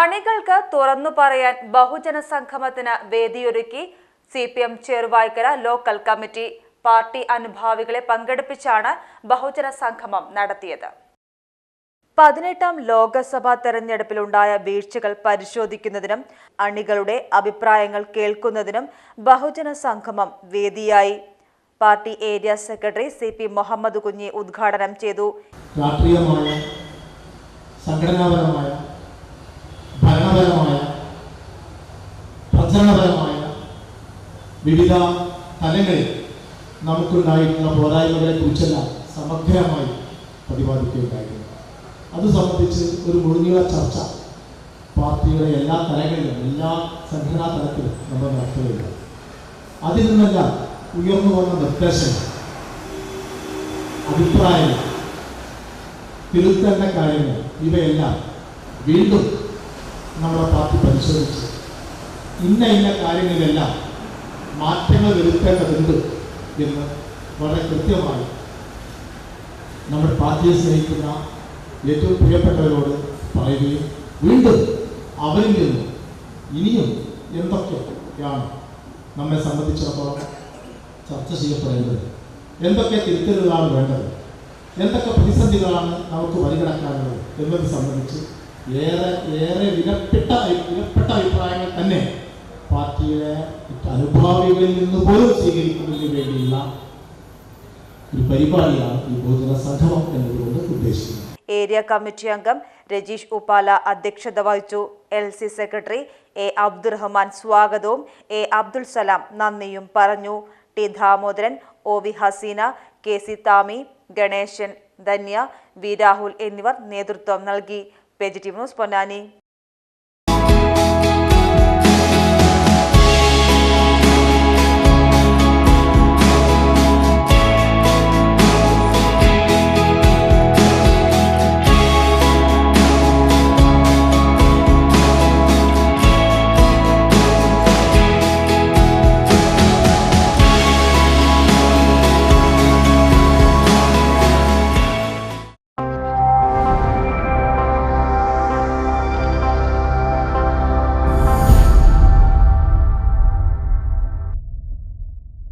അണികൾക്ക് തുറന്നു പറയാൻ ബഹുജന സംഗമത്തിന് വേദിയൊരുക്കി C P M Cheruvaykkara local committee. Party അനുഭാവികളെ പങ്കെടുപ്പിച്ചാണ് ബഹുജന സംഗമം നടത്തിയത്. പതിനെട്ടാം ലോക്സഭാ തെരഞ്ഞെടുപ്പിലുണ്ടായ വീഴ്ചകൾ പരിശോധിക്കുന്നതിനും അണികളുടെ അഭിപ്രായങ്ങൾ കേൾക്കുന്നതിനും ബഹുജന സംഗമം വേദിയായി. Party area secretary C P Muhammad Kunhi ഉദ്ഘാടനം ചെയ്തു. രാഷ്ട്രീയമായ സംഘടനാപരമായ ഭരണപരമായ പ്രചരണപരമായ വിവിധ തലങ്ങളിൽ നമുക്കുണ്ടായിട്ടുള്ള പോരായ്മകളെ കുറിച്ചെല്ലാം സമഗ്രമായി പ്രതിപാദിക്കുകയുണ്ടായിരുന്നു അത് സംബന്ധിച്ച് ഒരു മുഴുവൻ ചർച്ച പാർട്ടിയുടെ എല്ലാ തലങ്ങളിലും എല്ലാ സംഘടനാ തലത്തിലും നമ്മൾ നടത്തുകയുണ്ട് അതിൽ നിന്നെല്ലാം ഉയർന്നു വന്ന നിർദ്ദേശങ്ങൾ അഭിപ്രായങ്ങൾ തിരുത്തേണ്ട കാര്യങ്ങൾ ഇവയെല്ലാം വീണ്ടും നമ്മുടെ പാർട്ടി പരിശോധിച്ച്. ഇന്ന ഇന്ന കാര്യങ്ങളിലെല്ലാം മാറ്റങ്ങൾ വരുത്തേണ്ടതുണ്ട് എന്ന് വളരെ കൃത്യമായി നമ്മുടെ പാർട്ടിയെ സ്നേഹിക്കുന്ന ഏറ്റവും പ്രിയപ്പെട്ടവരോട് പറയുകയും വീണ്ടും അവരിൽ നിന്നും ഇനിയും എന്തൊക്കെയാണ് നമ്മെ സംബന്ധിച്ചിടത്തോളം ചർച്ച ചെയ്യപ്പെടേണ്ടത്? എന്തൊക്കെ തിരുത്തലുകളാണ് വേണ്ടത്? എന്തൊക്കെ പ്രതിസന്ധികളാണ് നമുക്ക് മറികടക്കാനുള്ളത് എന്നത് സംബന്ധിച്ച് ഏറെ ഏറെ വിലപ്പെട്ട വിലപ്പെട്ട അഭിപ്രായങ്ങൾ തന്നെ പാർട്ടിയുടെ അനുഭാവികളിൽ നിന്ന് പോലും സ്വീകരിക്കുന്നതിന് വേണ്ടിയുള്ള ഒരു പരിപാടിയാണ് ഈ ബഹുജന സംഗമം എന്നതുകൊണ്ട് ഉദ്ദേശിക്കുന്നത്. ഏരിയ കമ്മിറ്റി അംഗം രജീഷ് ഉപ്പാല അധ്യക്ഷത വഹിച്ചു. L C secretary A Abdurahman സ്വാഗതവും എ അബ്ദുൽ സലാം നന്ദിയും പറഞ്ഞു. T Damodaran O V Haseena K C Thami Ganeshan Dhanya V Rahul എന്നിവർ നേതൃത്വം നൽകി. vegetables for Nani.